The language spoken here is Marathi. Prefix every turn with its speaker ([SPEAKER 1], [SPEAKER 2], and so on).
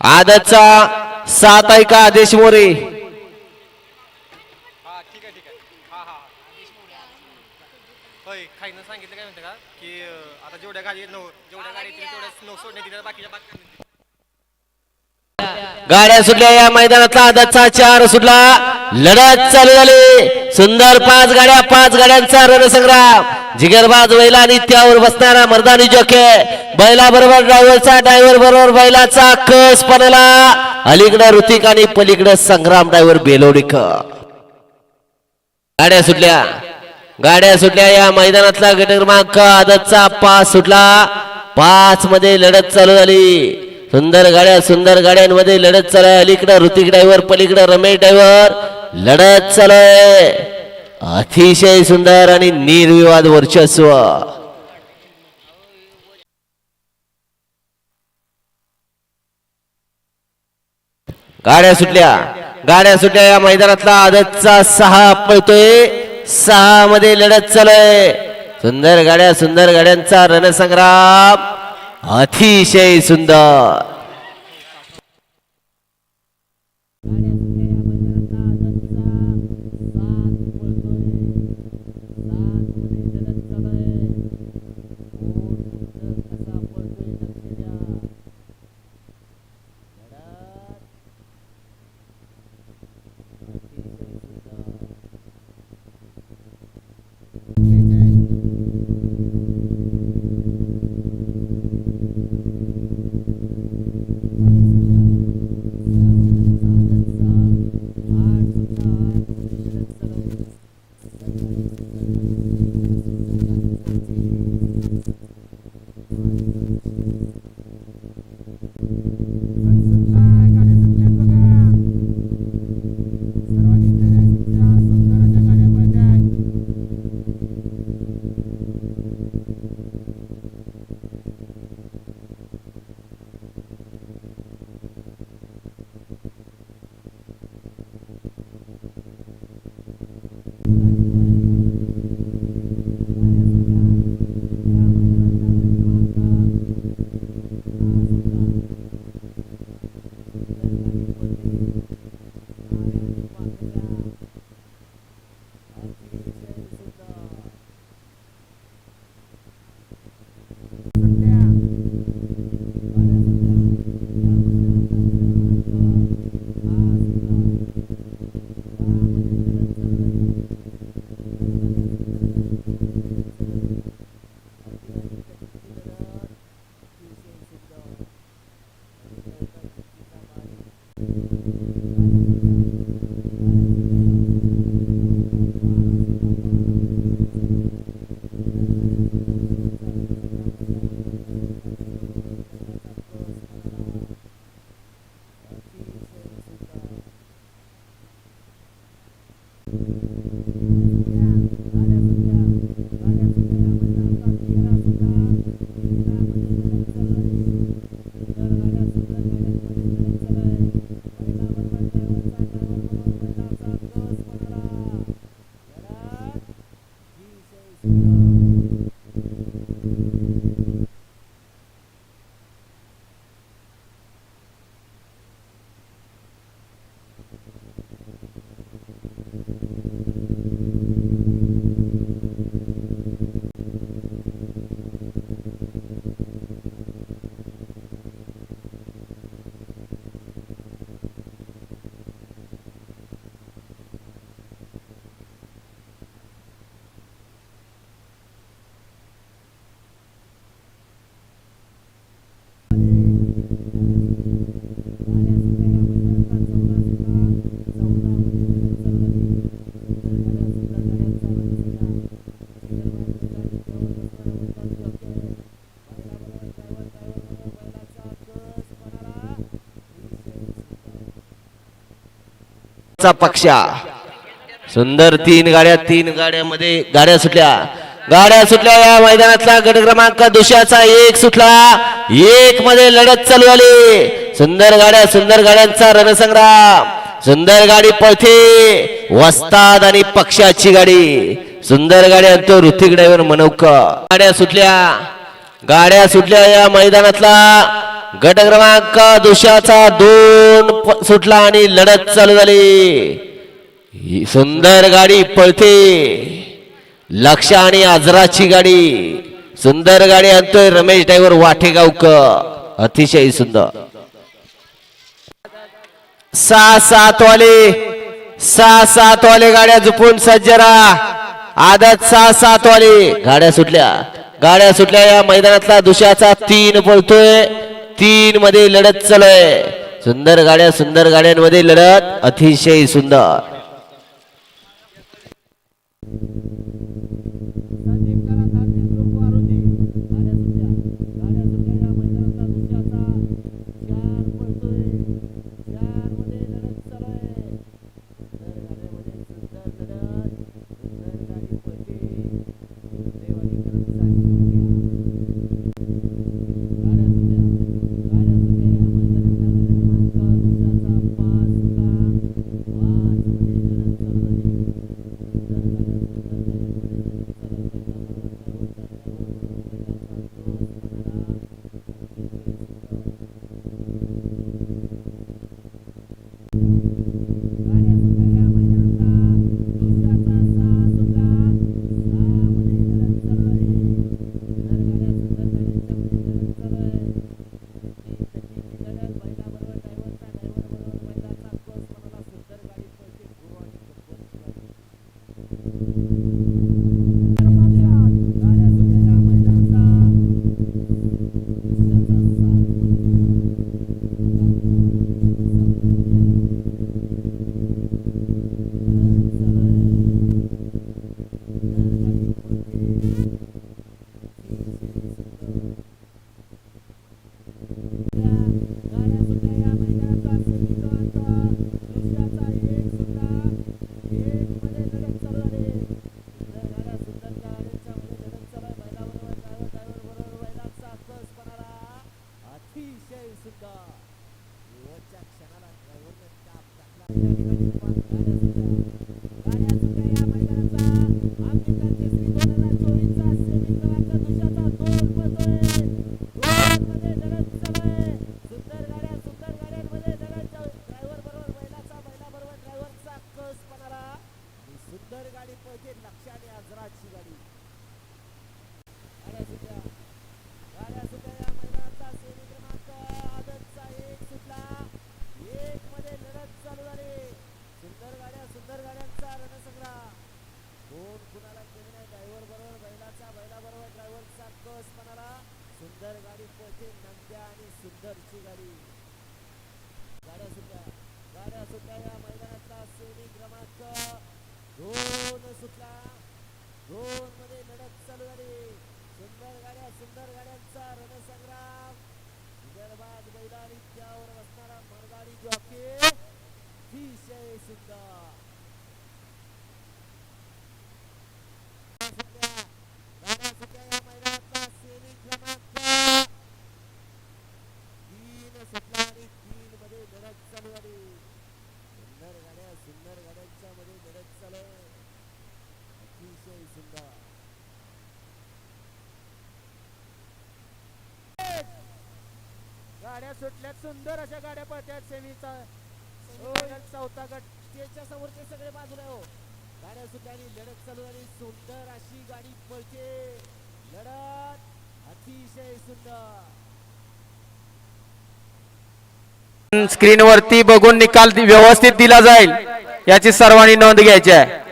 [SPEAKER 1] आदतचा सात ऐका आदेश मोरे
[SPEAKER 2] आता जेवढ्या गाडी जेवढ्या गाडी तेवढ्या नऊ सोडण्यात बाकीच्या बाकी
[SPEAKER 1] गाड्या सुटल्या या मैदानातला आदतचा चार सुटला. लढत चालू झाली. सुंदर पाच गाड्या पाच गाड्यांचा रणसंग्राम. जिगरबाज बैला आणि त्यावर बसणारा मर्दानी जोखे. बैला बरोबर ड्रायव्हरचा ड्रायव्हर बरोबर बैलाचा कस पडला. अलीकडं ऋतिक आणि पलीकडं संग्राम ड्रायव्हर बेलोडीकर. गाड्या सुटल्या. गाड्या सुटल्या या मैदानातला गट क्रमांक. आदतचा पाच सुटला. पाच मध्ये लढत चालू झाली. सुंदर गाड्या सुंदर गाड्यांमध्ये लढत चालू आहे अलीकडं ऋतिक ड्रायव्हर पलीकडं रमेश ड्रायव्हर लढत चालू आहे अतिशय सुंदर आणि निर्विवाद वर्चस्व. गाड्या सुटल्या. गाड्या सुटल्या या मैदानातला आदतचा सहा पळतोय. सहा मध्ये लढत चालू आहे सुंदर गाड्या सुंदर गाड्यांचा रणसंग्राम. अतिशय सुंदर. चा पक्षा.
[SPEAKER 3] सुंदर तीन गाड्या तीन गाड्यामध्ये गाड्या सुटल्या. गाड्या सुटल्या या मैदानातला गट क्रमांक दुसऱ्याचा एक सुटला. एक मध्ये लढत चालू आली सुंदर गाड्या सुंदर गाड्यांचा रणसंग्राम. सुंदर गाडी पळते. वस्ताद आणि पक्षाची गाडी. सुंदर गाड्या तो ऋतिक ड्रायव्हर मनोक गाड्या सुटल्या. गाड्या सुटल्या या मैदानातला गट क्रमांक दुशाचा दोन सुटला आणि लढत चालू झाली. ही सुंदर गाडी पळते. लक्ष आणि आजराची गाडी. सुंदर गाडी आणतोय रमेश ड्रायव्हर वाटेगावक अतिशय सुंदर. सहा सात वाले सहा सात वाले गाड्या झुपून सज्जरा. आदत सहा सात वाले गाड्या सुटल्या. गाड्या सुटल्या या मैदानातला दुशाचा तीन पळतोय. तीन मध्ये लढत चालू आहे सुंदर गाड्या सुंदर गाड्यांमध्ये लढत अतिशय सुंदर.
[SPEAKER 1] Thank you. दोन सुटला. दोन मध्ये लढत चालू झाली. सुंदर गाड्या सुंदर गाड्यांचा रणसंग्राम. विदर्भात बैला आणि त्यावर बसणारा मरगाडी जॉकी. अतिशय सुंदर गाड्या सुटल्यात. सुंदर अशा गाड्या पळत्यात. सेमीचा चौथा गट. स्टेजच्या समोरचे सगळे बाजूला हो. गाड्या सुटल्या आणि लढत चालू झाली. सुंदर अशी गाडी पळते. लढत अतिशय सुंदर.
[SPEAKER 4] स्क्रीनवरती बघून निकाल व्यवस्थित दिला जाईल. याची सर्वांनी नोंद घ्यायची आहे.